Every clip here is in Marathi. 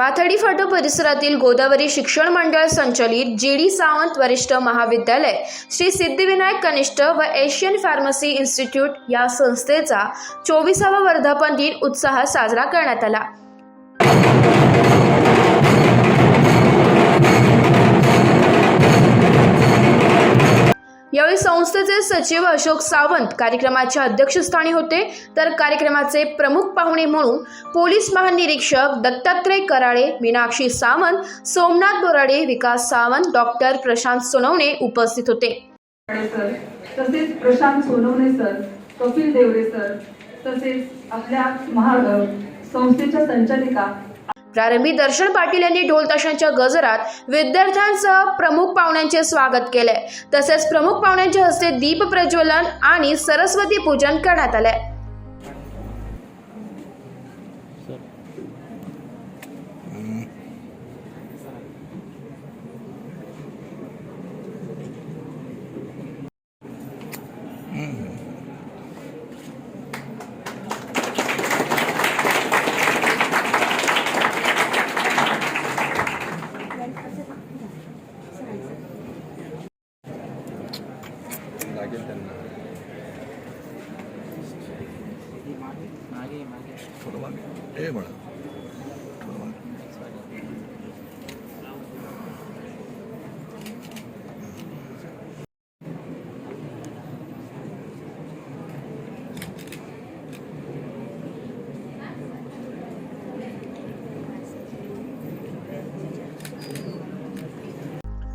पाथडी फाटो परिसरातील गोदावरी शिक्षण मंडळ संचलित जी डी सावंत वरिष्ठ महाविद्यालय श्री सिद्धिविनायक कनिष्ठ व एशियन फार्मसी इन्स्टिट्यूट या संस्थेचा चोवीसावा वर्धापन दिन उत्साहात साजरा करण्यात आला. संस्थेचे सचिव अशोक सावंत कार्यक्रमाच्या अध्यक्षस्थानी होते. तर कार्यक्रमाचे प्रमुख पाहुणे म्हणून पोलीस महानिरीक्षक दत्तात्रय कराळे मीनाक्षी सावंत सोमनाथ बोराडे विकास सावंत डॉक्टर प्रशांत सोनवणे उपस्थित होते. सर तसेच प्रशांत सोनवणे सर कपिल देवरे सर तसेच आपल्या महा संस्थेच्या संचालिका प्रारंभी दर्शन पाटील यांनी ढोल ताशांच्या गजरात विद्यार्थ्यांसह प्रमुख पाहुण्यांचे स्वागत केले तसेच प्रमुख पाहुण्यांच्या हस्ते दीप प्रज्वलन आणि सरस्वती पूजन करण्यात आले लागेल त्यांना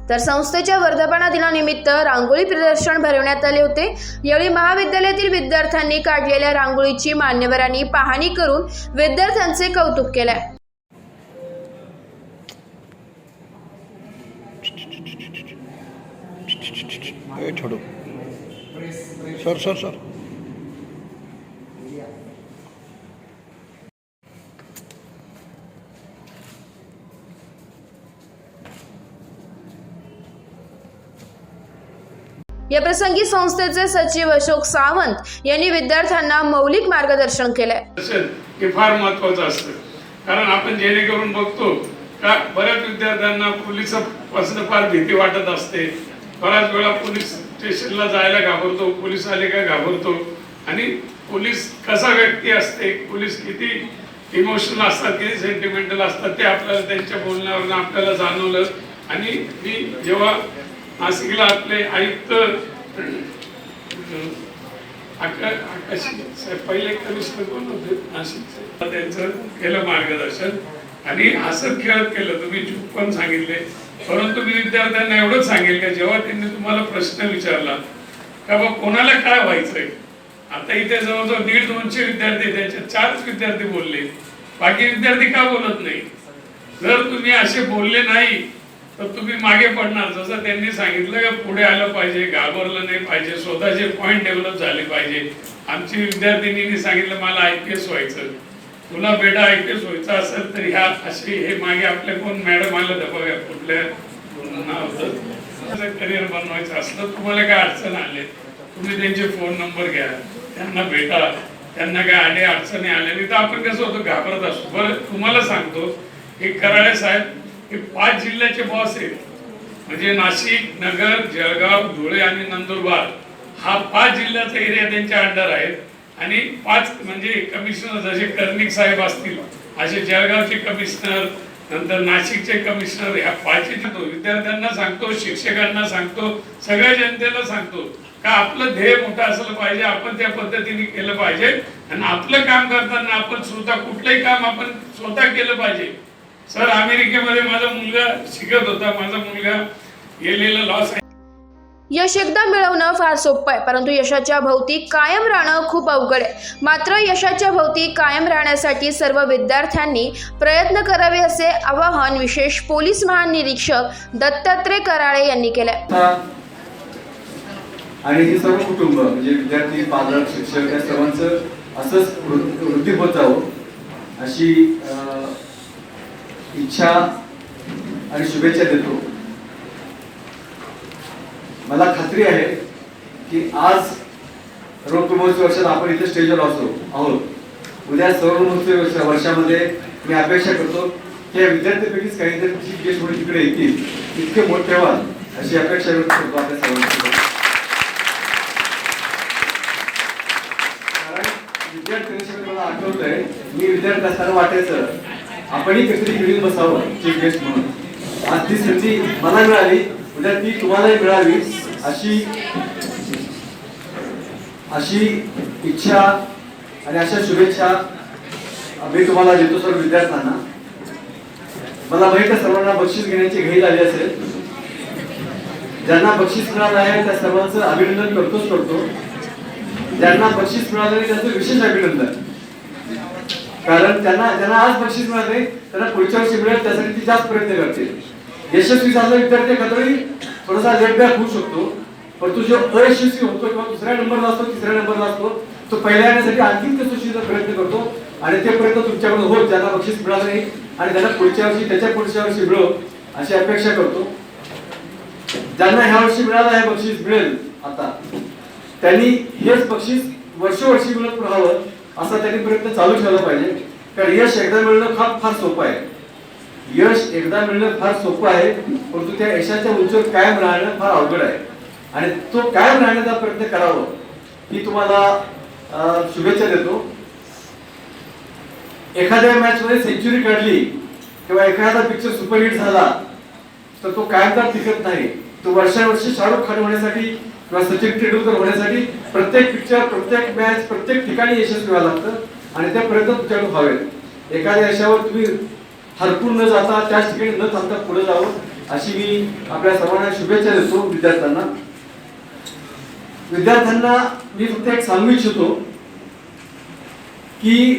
तर संस्थेच्या वर्धापना दिनानिमित्त रांगोळी प्रदर्शन भरवण्यात आले होते. यावेळी महाविद्यालयातील विद्यार्थ्यांनी काढलेल्या रांगोळीची मान्यवरांनी पाहणी करून विद्यार्थ्यांचे कौतुक केले. Sir sir sir. या प्रसंगी संस्थेचे सचिव अशोक सावंत यांनी विद्यार्थ्यांना मौलिक मार्गदर्शन केले हे फार महत्वाचं असतं. कारण आपण जेणेकरून बघतो का बऱ्याच विद्यार्थ्यांना पोलिसापासून फार भीती वाटत असते. बऱ्याच वेळा पोलीस स्टेशनला जायला घाबरतो पोलीस आले का घाबरतो. आणि पोलीस कसा व्यक्ती असते पोलीस किती इमोशनल असतात किती सेंटिमेंटल असतात ते आपल्याला त्यांच्या बोलण्यावरून आपल्याला जाणवलं. आणि मी जेव्हा नाशिकला आपले आयुक्त पहिले कनिष्ठ कोण होते? नाशिकचे. त्यांचं केलं मार्गदर्शन आणि असं खेळत केलं. तुम्ही चूक पण सांगितले. परंतु मी विद्यार्थ्यांना एवढंच सांगेल का जेव्हा त्यांनी तुम्हाला प्रश्न विचारला का बा कोणाला काय व्हायचंय? आता इथे जवळजवळ दीड दोनशे विद्यार्थी त्यांचे चारच विद्यार्थी बोलले. बाकी विद्यार्थी का बोलत नाही? जर तुम्ही असे बोलले नाही तर तुम्ही मागे पडणार. जसं त्यांनी सांगितलं का पुढे आलं पाहिजे घाबरलं नाही पाहिजे स्वतःचे पॉईंट डेव्हलप झाले पाहिजे. आमची विद्यार्थिनींनी सांगितलं मला आय पी एस व्हायचं. तुला बेटा आय पी एस व्हायचं असेल तर ह्या असे हे मागे आपले कोण मॅडम आलं दबाव्या कुठल्या होतं. करिअर बनवायचं असलं तुम्हाला काय अडचण आले तुम्ही त्यांचे फोन नंबर घ्या. त्यांना भेटा. त्यांना काय आले अडचणी आल्या नाही तर आपण कसं होतो घाबरत असतो. बरं तुम्हाला सांगतो हे कराळे साहेब हे पाच जिल्ह्याचे बॉस आहेत. म्हणजे नाशिक नगर जळगाव धुळे आणि नंदुरबार हा पाच जिल्ह्याचा एरिया त्यांच्या अंडर आहेत. आणि पाच म्हणजे कमिशनर जसे कर्णिक साहेब असतील असे जळगावचे कमिशनर नंतर नाशिकचे कमिशनर ह्या पाच सांगतो विद्यार्थ्यांना सांगतो शिक्षकांना सांगतो सगळ्या जनतेला सांगतो का आपलं ध्येय मोठं असलं पाहिजे आपण त्या पद्धतीने केलं पाहिजे. आणि आपलं काम करताना आपण स्वतः कुठलंही काम आपण स्वतः केलं पाहिजे. सर अमेरिकेमध्ये माझा मुलगा शिकत होता. माझा मुलगा गेलेला लॉस यश एकदा मिळवणं फार सोपं आहे परंतु यशाच्या भोवती कायम राहणं खूप अवघड आहे. मात्र यशाच्या भोवती कायम राहण्यासाठी सर्व विद्यार्थ्यांनी प्रयत्न करावे असे आवाहन विशेष पोलीस महानिरीक्षक दत्तात्रय कराळे यांनी केले आणि हे सर्व कुटुंब म्हणजे विद्यार्थी पालक शिक्षक या सर्वांचं असंच वृ- वृद्धी होत जावं अशी अं, इच्छा आणि शुभेच्छा देतो. मला खात्री आहे की आज रोग महोत्सव वर्षात आपण इथे स्टेजवर असतो आहोत. उद्या सर्व महोत्सव वर्षामध्ये मी अपेक्षा करतो की या विद्यार्थ्यांपैकीच काही चीफ गेस्ट म्हणून तिकडे येतील इतके मोठे व्हाल अशी अपेक्षा व्यक्त करतो आपल्या सर्वांची कारण विद्यार्थ्यांशी मला आठवतंय मी विद्यार्थी असताना वाटायचं आपणही कधीतरी घेऊन बसावं चीफ गेस्ट म्हणून. आज ती संधी मला मिळाली उद्या ती तुम्हालाही मिळावी अशी अशी इच्छा आणि अशा शुभेच्छा मी तुम्हाला देतो सर्व विद्यार्थ्यांना. मला माहीत सर्वांना बक्षीस घेण्याची घाई आली असेल. ज्यांना बक्षीस मिळालं आहे त्या सर्वांचं अभिनंदन करतोच करतो. ज्यांना बक्षीस मिळालं नाही त्याचं विशेष अभिनंदन. कारण त्यांना त्यांना आज बक्षीस मिळाले त्यांना पुढच्या वर्षी मिळेल त्यासाठी ती जास्त प्रयत्न करतील. यशस्वी झाला विद्यार्थी कधीही थोडासा लेटबॅक होऊ शकतो. पण तो जो अयशस्वी होतो किंवा दुसऱ्या नंबरला असतो तिसऱ्या नंबरला असतो तो पहिल्या येण्यासाठी आणखी कसोशीचा प्रयत्न करतो. आणि ते प्रयत्न तुमच्याकडून होत ज्यांना बक्षीस मिळालं नाही आणि त्यांना पुढच्या वर्षी त्याच्या पुढच्या वर्षी मिळो अशी अपेक्षा करतो. ज्यांना ह्या वर्षी मिळालं हे बक्षीस मिळेल आता. त्यांनी हेच बक्षीस वर्षोवर्षी मिळत राहावं. असा त्यांनी प्रयत्न चालू ठेवला पाहिजे. कारण यश एकदा मिळणं फार फार सोपं आहे. यश एकदा मिळणं फार सोपं आहे परंतु त्या यशाच्या उंचीवर कायम राहणं फार अवघड आहे. आणि तो कायम राहण्याचा प्रयत्न करावं मी तुम्हाला शुभेच्छा देतो. एखाद्या मॅच मध्ये सेंचुरी काढली किंवा एखादा पिक्चर सुपरहिट झाला तर तो कायमदार टिकत नाही. तो वर्षावर्षी शाहरुख खान होण्यासाठी किंवा सचिन तेंडुलकर होण्यासाठी प्रत्येक पिक्चर प्रत्येक मॅच प्रत्येक ठिकाणी यशस्वी व्हायला लागतं. आणि त्या प्रयत्न तुमच्याकडून व्हावेत एखाद्या यशावर तुम्ही हरपून न जाता त्याच ठिकाणी न थांबता पुढे जावं अशी मी आपल्या सर्वांना शुभेच्छा देतो विद्यार्थ्यांना. विद्यार्थ्यांना मी फक्त एक सांगू इच्छितो की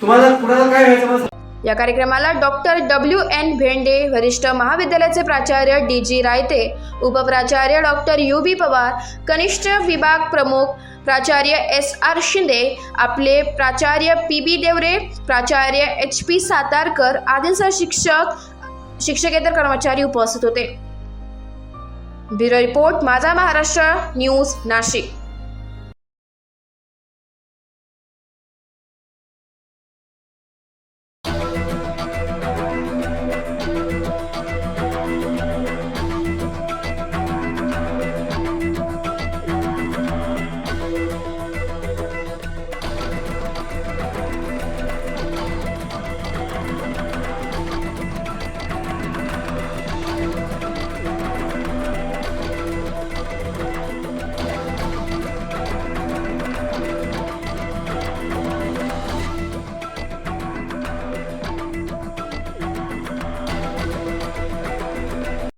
तुम्हाला कुणाला काय व्हायचं मला या कार्यक्रमाला डॉक्टर डब्ल्यू एन भेंडे वरिष्ठ महाविद्यालयाचे प्राचार्य डी जी रायते उपप्राचार्य डॉक्टर यू बी पवार कनिष्ठ विभाग प्रमुख प्राचार्य एस आर शिंदे आपले प्राचार्य पी बी देवरे प्राचार्य एच पी सातारकर आदींसह शिक्षक शिक्षकेतर कर्मचारी उपस्थित होते. ब्युरो रिपोर्ट माझा महाराष्ट्र न्यूज नाशिक.